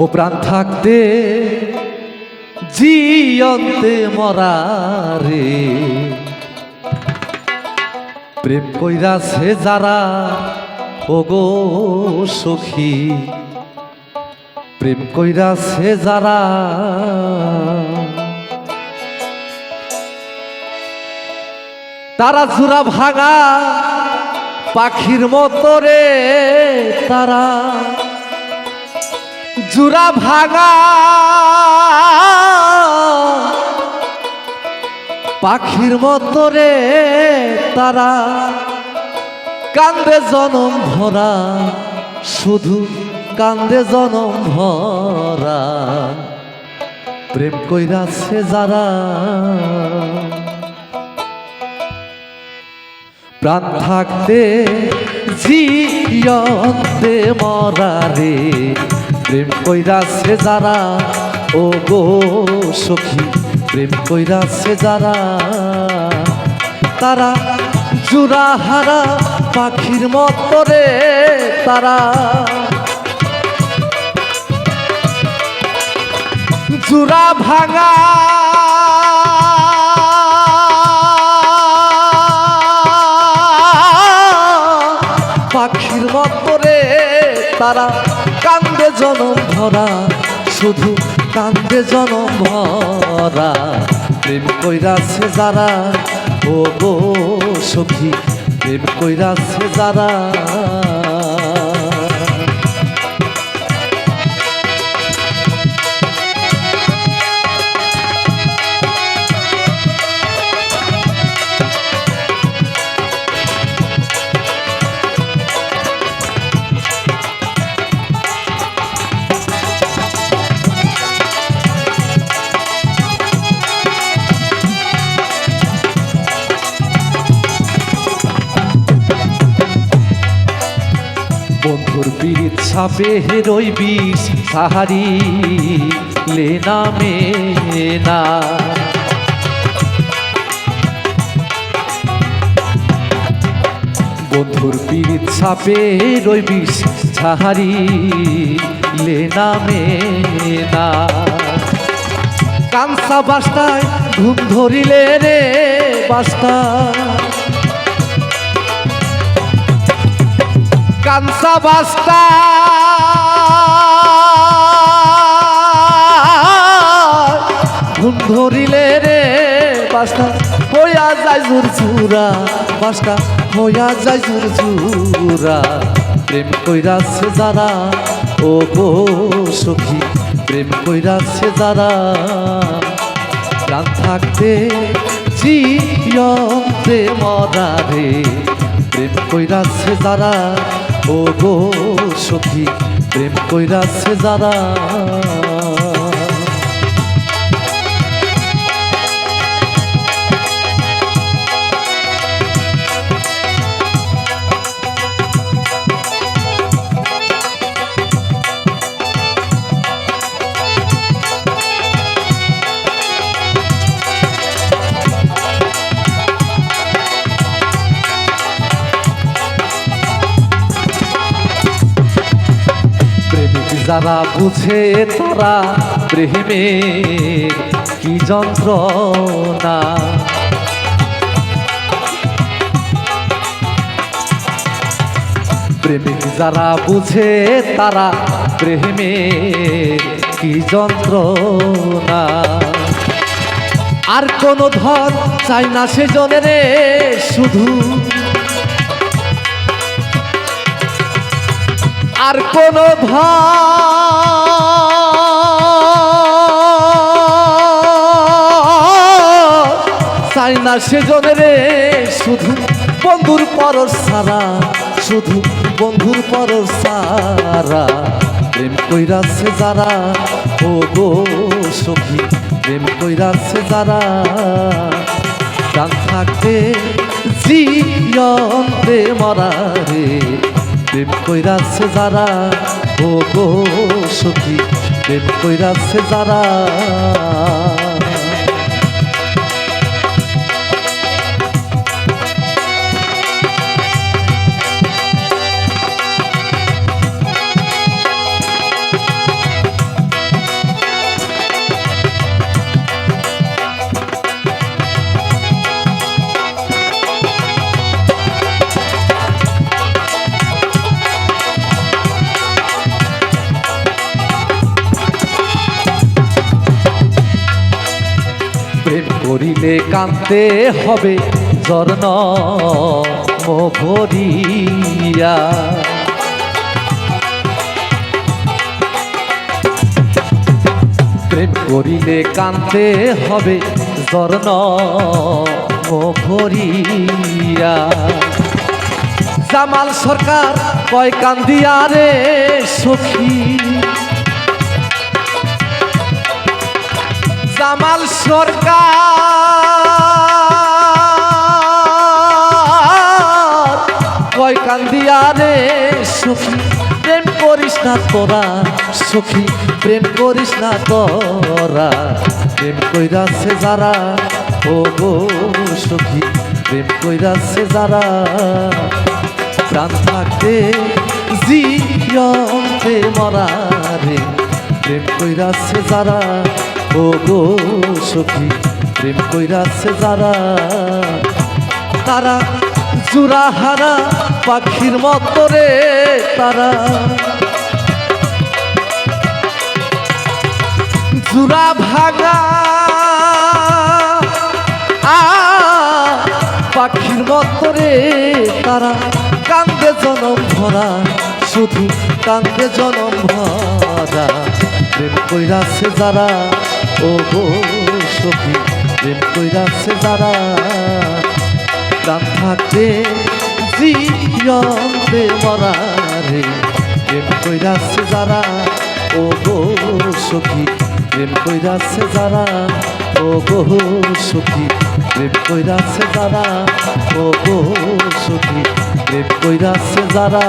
ও প্রাণ থাকতে জিয়ন্তে মরা রে। প্রেম কইরাছে যারা, ও গো সখী, প্রেম কইরাছে যারা, তারা জুরা ভাঙা পাখির মতো রে তারা। জুরা ভাঙা। পাখির মতো রে তারা কান্দে জনম ভরা, শুধু কান্দে জনম ভরা। প্রেম কইরাছে যারা, প্রাণ থাকতে জিয়ন্তে মরা রে। প্রেম কইরাছে যারা, ও গো সখী, প্রেম কইরাছে যারা, তারা জুরা হারা পাখির মতো রে তারা। জুরা ভাঙা পাখির মতো তারা। কান্দে জনম ভরা, শুধু কান্দে জনম ভরা। প্রেম কইরাছে যারা, ও গো সখী, প্রেম কইরাছে যারা। বন্ধুর পীড়িত ছাপে হেরই বিষ সাহারি লেনা মেনা। বন্ধুর পীড়িত ছাপে রই বিষ সাহারি লেনা মেনা। কাঞ্চা বাস্তায় ঘুম ধরিলে রে বাস্তা কাঞ্চা বাস্তা। ঘুম ধরিলে রে বাস্তা, হইয়া যায় জোর জুরা বাস্তা, হইয়া যায় জোর জুরা প্রেম কইরাছে যারা, ও গো সখী, প্রেম কইরাছে যারা। প্রাণ থাকতে জিয়তে মরা রে প্রেম কইরাছে যারা ও গো সখী প্রেম কইরাছে যারা যারা বুঝে তারা প্রেমে কি যন্ত্রণা? প্রেমিক যারা বুঝে তারা প্রেমে কি যন্ত্রণা? আর কোনো ধন চাই না সেজনে রে, শুধু আর কোনো চাই না সেজনে রে, শুধু বন্ধুর পরশ সারা শুধু বন্ধুর পরশ সারা প্রেম কইরাছে যারা, ও গো সখী, প্রেম কইরাছে যারা। থাকতে, জিয়ন্তে মরা রে। প্রেম কইরাছে যারা ও গো সখী প্রেম কইরাছে যারা। করিলে কানতে হবে, জর্ণ ভরিয়া প্রেম করিলে কানতে হবে, জর্ণ ভরিয়া জামাল সরকার কয় কান্দিয়া রে সখী জামাল সরকার। কয় কান্দিয়া রে সুখী, প্রেম করিস না তোরা সুখী, প্রেম করিস না তোরা। প্রেম কইরাছে যারা, ও গো সখী, প্রেম কইরাছে যারা। প্রাণ থাকতে জিয়ন্তে মরা রে, প্রেম কইরাছে যারা ও গো সখী, প্রেম কইরাছে যারা, তারা জুরা হারা পাখির মতো রে তারা। জুরা আ, পাখির মতো রে তারা। কান্দে জনম ভরা, শুধু কান্দে জনম ভরা। প্রেম কইরাছে যারা ও গো সখী, প্রেম কইরাছে যারা, প্রাণ থাকতে জিয়ন্তে মরা রে। প্রেম কইরাছে যারা ও গো সখী, প্রেম কইরাছে যারা ও গো সখী, প্রেম কইরাছে যারা ও গো সখী, প্রেম কইরাছে যারা।